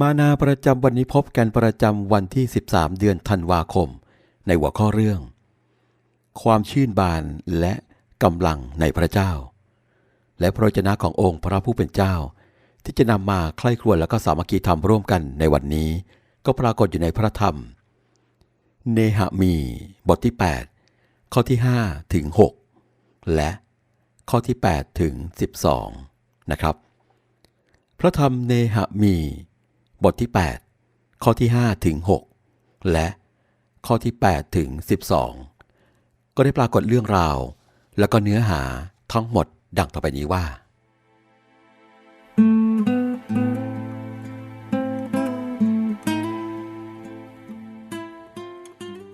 มานาประจำวันนี้พบกันประจำวันที่ 13 เดือนธันวาคม ในหัวข้อเรื่อง ความชื่นบานและกำลังในพระเจ้า และพระวจนะขององค์พระผู้เป็นเจ้า ที่จะนำมาใคร่ครวญและก็สามัคคีธรรมร่วมกันในวันนี้ ก็ปรากฏอยู่ในพระธรรม เนหะมี บทที่ 8 ข้อที่ 5 ถึง 6 และข้อที่ 8 ถึง 12 นะครับ พระธรรมเนหะมี บทที่ 8 ข้อที่5ถึง6และข้อที่8ถึง12 ก็ได้ปรากฏเรื่องราว และก็เนื้อหาทั้งหมดดังต่อไปนี้ว่า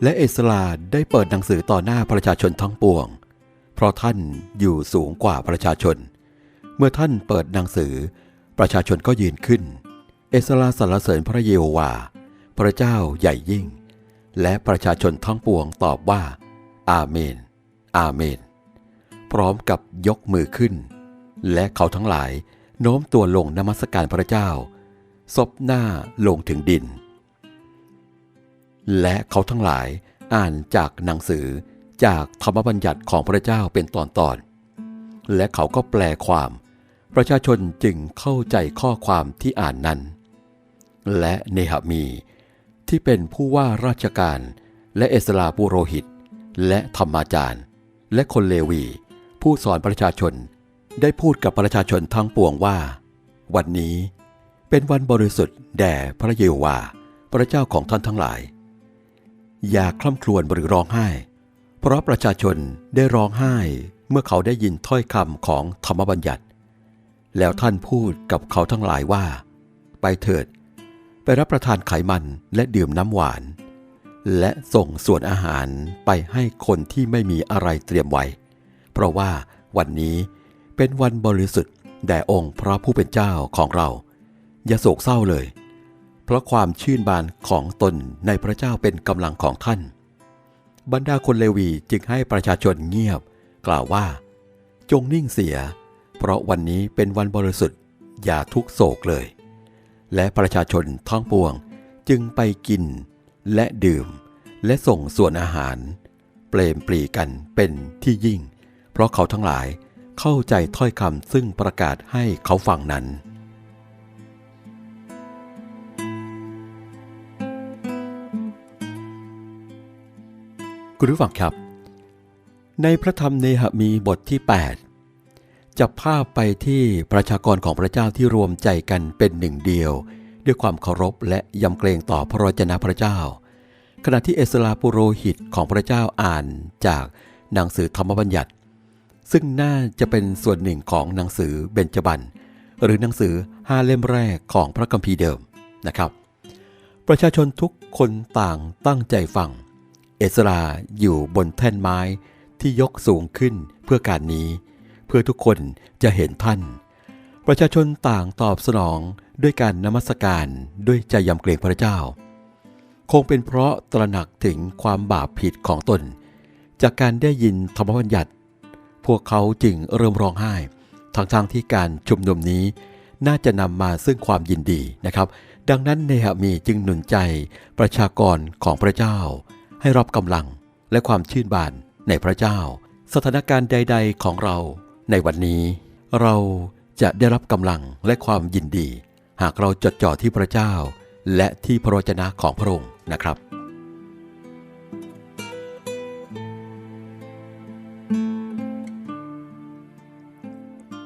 และเอสลาได้เปิดหนังสือต่อหน้าประชาชนทั้งปวง เพราะท่านอยู่สูงกว่าประชาชน เมื่อท่านเปิดหนังสือ ประชาชนก็ยืนขึ้นเเอสลาสรรเสริญพระเยโฮวาห์พระเจ้าใหญ่ยิ่ง และประชาชนทั้งปวงตอบว่า อาเมน อาเมน พร้อมกับยกมือขึ้น และเขาทั้งหลายโน้มตัวลงนมัสการพระเจ้า ซบหน้าลงถึงดิน และเขาทั้งหลายอ่านจากหนังสือจากธรรมบัญญัติของพระเจ้าเป็นตอนตอน และเขาก็แปลความ ประชาชนจึงเข้าใจข้อความที่อ่านนั้น และเนหมี ที่เป็นผู้ว่าราชการ และเอสลาปุโรหิต และธรรมาจารย์ และคนเลวี ผู้สอนประชาชนได้พูดกับประชาชนทั้งปวงว่า วันนี้เป็นวันบริสุทธิ์แด่พระเยโฮวาห์พระเจ้าของท่านทั้งหลาย อย่าคล่ำครวญหรือร้องไห้ เพราะประชาชนได้ร้องไห้เมื่อเขาได้ยินถ้อยคำของธรรมบัญญัติ แล้วท่านพูดกับเขาทั้งหลายว่า ไปเถิด ไปรับประทานไขมันและดื่มน้ำหวาน และส่งส่วนอาหารไปให้คนที่ไม่มีอะไรเตรียมไว้ เพราะว่าวันนี้เป็นวันบริสุทธิ์แด่องค์พระผู้เป็นเจ้าของเรา อย่าโศกเศร้าเลย เพราะความชื่นบานของตนในพระเจ้าเป็นกำลังของท่าน บรรดาคนเลวีจึงให้ประชาชนเงียบ กล่าวว่า จงนิ่งเสีย เพราะวันนี้เป็นวันบริสุทธิ์อย่าทุกโศกเลย และประชาชนทั้งปวงจึงไปกินและดื่ม และส่งส่วนอาหาร เปลมปรีกันเป็นที่ยิ่ง เพราะเขาทั้งหลายเข้าใจถ้อยคำซึ่งประกาศให้เขาฟังนั้นคุณผู้ฟังครับ ในพระธรรมเนหมีบทที่ 8 จะภาพไปที่ประชากรของพระเจ้าที่รวมใจกันเป็นหนึ่งเดียว ด้วยความเคารพและยำเกรงต่อพระวจนะพระเจ้า ขณะที่เอสลาปุโรหิตของพระเจ้าอ่านจากหนังสือธรรมบัญญัติ ซึ่งน่าจะเป็นส่วนหนึ่งของหนังสือเบญจบันหรือหนังสือห้าเล่มแรกของพระคัมภีร์เดิมนะครับ ประชาชนทุกคนต่างตั้งใจฟัง เอสราอยู่บนแท่นไม้ที่ยกสูงขึ้นเพื่อการนี้ พื่อทุกคนจะเห็นท่าน ประชาชนต่างตอบสนองด้วยการนมัสการด้วยใจยำเกรงพระเจ้า คงเป็นเพราะตระหนักถึงความบาปผิดของตน จากการได้ยินธรรมบัญญัติ พวกเขาจึงเริ่มร้องไห้ทั้งทางๆที่การชุมนุมนี้น่าจะนำมาซึ่งความยินดีนะครับ ดังนั้นเนหมีจึงหนุนใจประชากรของพระเจ้า ให้รับกำลังและความชื่นบานในพระเจ้า สถานการณ์ใด ๆ ของเรา ในวันนี้ เราจะได้รับกำลังและความยินดี หากเราจดจ่อที่พระเจ้า และที่พระวจนะของพระองค์นะครับ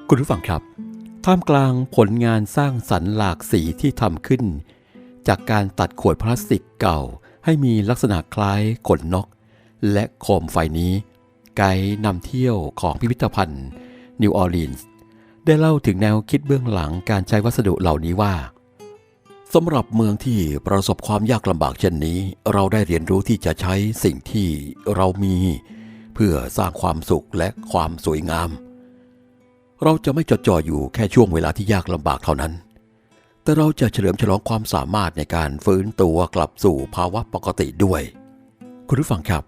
คุณผู้ฟังครับ ท่ามกลางผลงานสร้างสรรค์หลากสีที่ทำขึ้น จากการตัดขวดพลาสติกเก่าให้มีลักษณะคล้ายขนนก และโคมไฟนี้ ไกด์นำเที่ยวของพิพิธภัณฑ์ นิวออร์ลีนส์ได้เล่าถึงแนวคิดเบื้องหลังการใช้วัสดุเหล่านี้ว่าสำหรับเมืองที่ประสบความยากลำบากเช่นนี้ เราได้เรียนรู้ที่จะใช้สิ่งที่เรามี เพื่อสร้างความสุขและความสวยงาม เราจะไม่จดจ่ออยู่แค่ช่วงเวลาที่ยากลำบากเท่านั้น แต่เราจะเฉลิมฉลองความสามารถในการฟื้นตัวกลับสู่ภาวะปกติด้วย คุณผู้ฟังครับ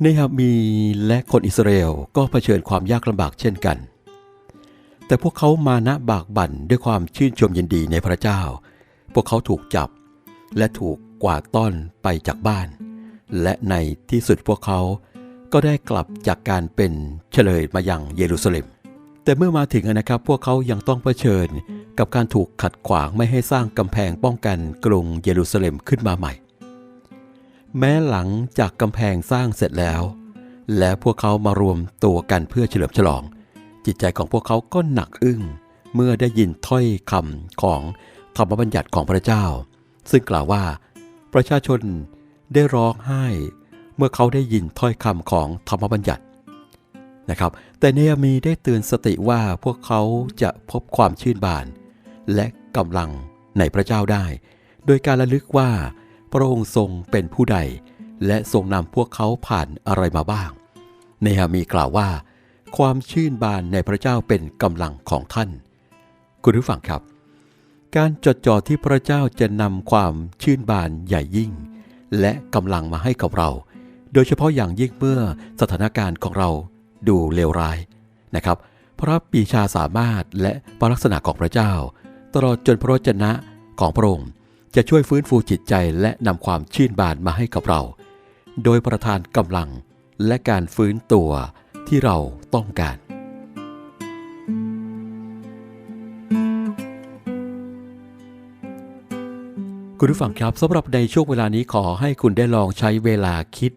เนฮามีและคนอิสราเอลก็เผชิญความยากลำบากเช่นกัน แต่พวกเขามานะบากบั่นด้วยความชื่นชมยินดีในพระเจ้า พวกเขาถูกจับ และถูกกวาดต้อนไปจากบ้าน และในที่สุดพวกเขาก็ได้กลับจากการเป็นเฉลยมายังเยรูซาเล็ม แต่เมื่อมาถึงนะครับ พวกเขายังต้องเผชิญกับการถูกขัดขวางไม่ให้สร้างกำแพงป้องกันกรุงเยรูซาเล็มขึ้นมาใหม่ แม้หลังจากกำแพงสร้างเสร็จแล้ว และพวกเขามารวมตัวกันเพื่อเฉลิมฉลอง จิตใจของพวกเขาก็หนักอึ้ง เมื่อได้ยินถ้อยคำของธรรมบัญญัติของพระเจ้า ซึ่งกล่าวว่า ประชาชนได้ร้องไห้ เมื่อเขาได้ยินถ้อยคำของธรรมบัญญัตินะครับ แต่เนยมีได้เตือนสติว่าพวกเขาจะพบความชื่นบาน และกำลังในพระเจ้าได้ โดยการระลึกว่าพระองค์ทรงเป็นผู้ใด และทรงนำพวกเขาผ่านอะไรมาบ้าง เนหามีกล่าวว่า ความชื่นบานในพระเจ้าเป็นกำลังของท่าน คุณผู้ฟังครับ การจดจ่อที่พระเจ้าจะนำความชื่นบานใหญ่ยิ่ง และกำลังมาให้กับเรา โดยเฉพาะอย่างยิ่งเมื่อสถานการณ์ของเราดูเลวร้ายนะครับ พระปีชาสามารถและพระลักษณะของพระเจ้า ตลอดจนพระวจนะของพระองค์จะช่วยฟื้นฟูจิตใจและนำความชื่นบานมาให้กับเรา โดยประทานกำลังและการฟื้นตัว ที่เราต้องการ คุณผู้ฟังครับสำหรับในช่วงเวลานี้ขอให้คุณได้ลองใช้เวลาคิด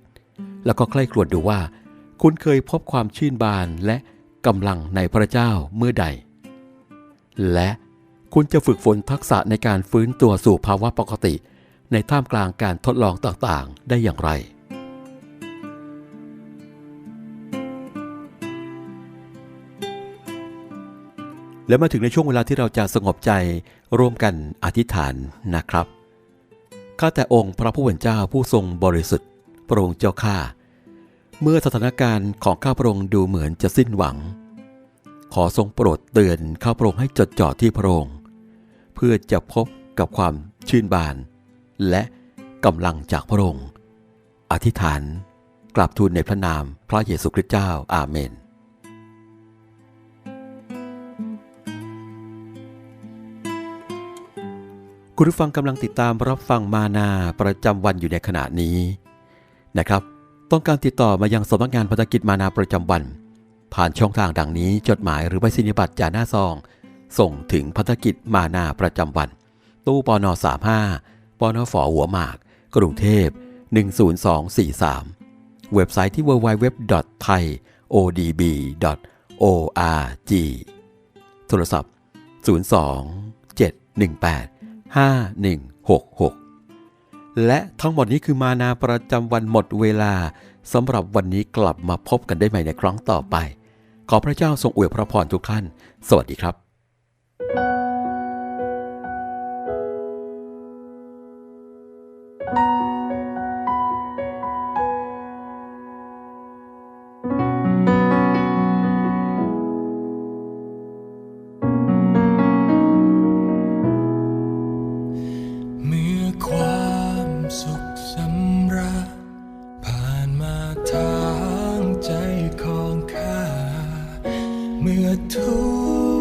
แล้วก็ใคร่ครวญดูว่า คุณเคยพบความชื่นบานและกำลังในพระเจ้าเมื่อใด และคุณจะฝึกฝนทักษะในการฟื้นตัวสู่ภาวะปกติ ในท่ามกลางการทดลองต่างๆ ได้อย่างไร และมาถึงในช่วงเวลาที่เราจะสงบใจร่วมกันอธิษฐานนะครับ ข้าแต่องค์พระผู้เป็นเจ้าผู้ทรงบริสุทธิ์พระองค์เจ้าข้า เมื่อสถานการณ์ของข้าพระองค์ดูเหมือนจะสิ้นหวัง ขอทรงโปรดเตือนข้าพระองค์ให้จดจ่อที่พระองค์ เพื่อจะพบกับความชื่นบาน และกำลังจากพระองค์ อธิษฐานกราบทูลในพระนามพระเยซูคริสต์เจ้าอาเมน คุณผู้ฟังกำลังติดตามรับฟังมานาประจำวันอยู่ในขณะนี้นะครับ ต้องการติดต่อมายังสำนักงานพัฒกิจมานาประจำวัน ผ่านช่องทางดังนี้ จดหมายหรือใบสินิบัตรจากหน้าซอง ส่งถึงพัฒกิจมานาประจำวัน ตู้ปน35ปนฝอหัวหมาก กรุงเทพ 10243 เว็บไซต์ที่ www.thaiodb.org โทรศัพท์ 02 718 5166 และทั้งหมดนี้คือมานาประจำวันหมดเวลาสำหรับวันนี้กลับมาพบกันได้ใหม่ในครั้งต่อไป ขอพระเจ้าทรงอวยพระพรทุกท่าน สวัสดีครับเมื่อทุ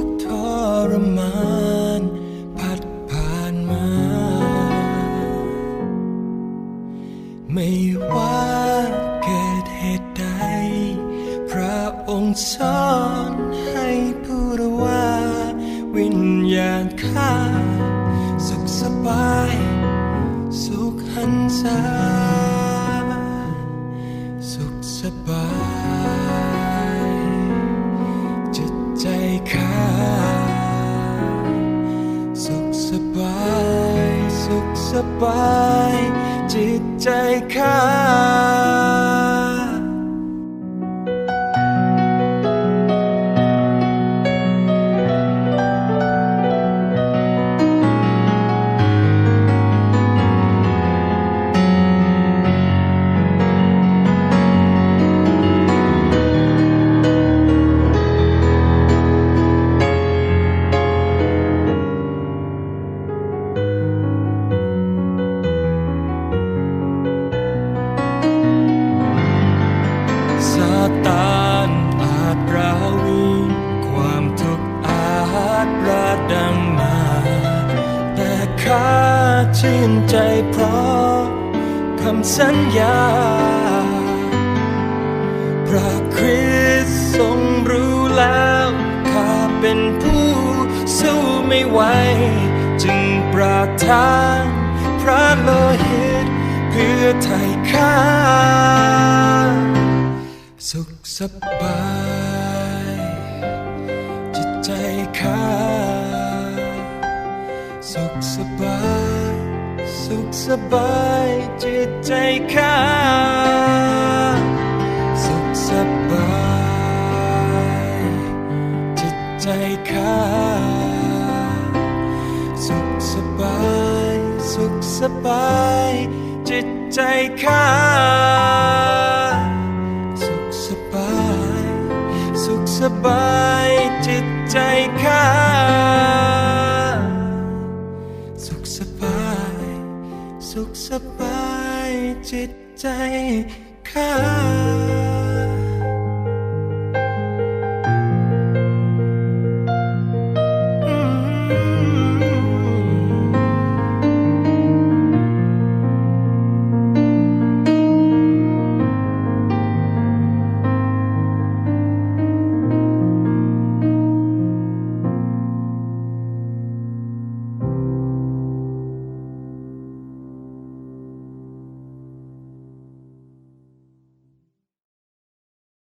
กทรมานพัดผ่านมา ไม่ว่าเกิดเหตุใด พระองค์สอนให้พูดว่า วิญญาณข้าสุขสบาย สุขหันษา สบาย จิตใจข้า สบายจิตใจข้าสุขสบาย สุขสบายจิตใจข้าสุขสบายจิตใจข้าสุขสบาย สุขสบายจิตใจข้า สบาย สุขสบายจิตใจข้าสุขสบาย สุขสบายจิตใจข้า